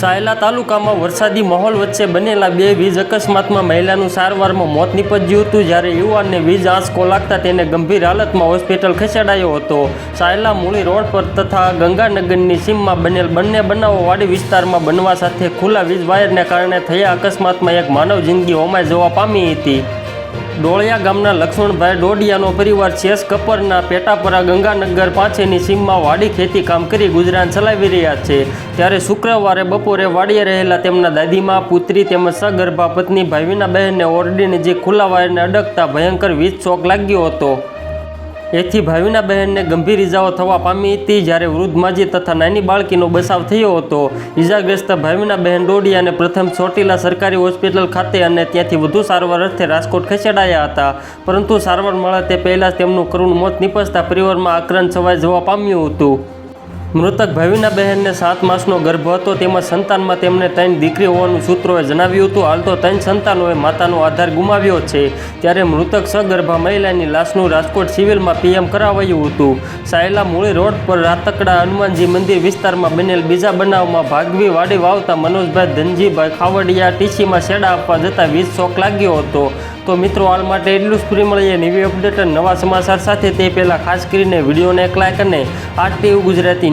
સાયલા તાલુકામાં વરસાદી માહોલ વચ્ચે બનેલા બે વીજ અકસ્માતમાં મહિલાનું સારવારમાં મોત નીપજ્યું હતું જ્યારે યુવાનને વીજ આંચકો લાગતા તેને ગંભીર હાલતમાં હોસ્પિટલ ખસેડાયો હતો. સાયલા મૂળી રોડ પર તથા ગંગાનગરની સીમમાં બનેલ બંને બનાવો વાડી વિસ્તારમાં બનવા સાથે ખુલ્લા વીજ વાયરને કારણે થયા અકસ્માતમાં એક માનવ જિંદગી હોમાઈ જવા પામી હતી. ડોળિયા ગામના લક્ષ્મણભાઈ ડોડિયાનો પરિવાર છેસ કપરના પેટાપરા ગંગાનગર પાસેની સીમમાં વાડી ખેતી કામ કરી ગુજરાન ચલાવી રહ્યા છે. ત્યારે શુક્રવારે બપોરે વાડીએ રહેલા તેમના દાદીમા, પુત્રી તેમજ સગર્ભા પત્ની ભાવિના બહેનને ઓરડીને જે ખુલ્લા વાયરને અડકતા ભયંકર વીજ શોક લાગ્યો હતો. એથી ભાવિના બહેનને ગંભીર ઇજાઓ થવા પામી હતી જ્યારે વૃદ્ધ માજી તથા નાની બાળકીનો બચાવ થયો હતો. ઇજાગ્રસ્ત ભાવિના બહેન ડોડિયાને પ્રથમ ચોટીલા સરકારી હોસ્પિટલ ખાતે અને ત્યાંથી વધુ સારવાર અર્થે રાજકોટ ખસેડાયા હતા. પરંતુ સારવાર મળે તે પહેલાં તેમનું કરુણ મોત નિપજતા પરિવારમાં આક્રંદ છવાઈ જવા પામ્યું હતું. મૃતક ભાવિના બહેનને સાત માસનો ગર્ભ હતો. તેમજ સંતાનમાં તેમને ત્રણ દીકરી હોવાનું સૂત્રોએ જણાવ્યું હતું. હાલ તો ત્રણ સંતાનોએ માતાનો આધાર ગુમાવ્યો છે. ત્યારે મૃતક સગર્ભા મહિલાની લાશનું રાજકોટ સિવિલમાં પીએમ કરાવાયું હતું. સાયલા મૂળી રોડ પર રાતકડા હનુમાનજી મંદિર વિસ્તારમાં બનેલ બીજા બનાવમાં ભાગવી વાડી વાવતા મનોજભાઈ ધનજીભાઈ ખાવડિયા ટીસીમાં શેડા આપવા જતાં વીજ શોક લાગ્યો હતો. તો મિત્રો, હાલ માટે એટલું જ. ફ્રી મળીએ નવી અપડેટ નવા સમાચાર સાથે. તે પહેલાં ખાસ કરીને વિડીયોને એક લાઇક અને આ ટીવી ગુજરાતી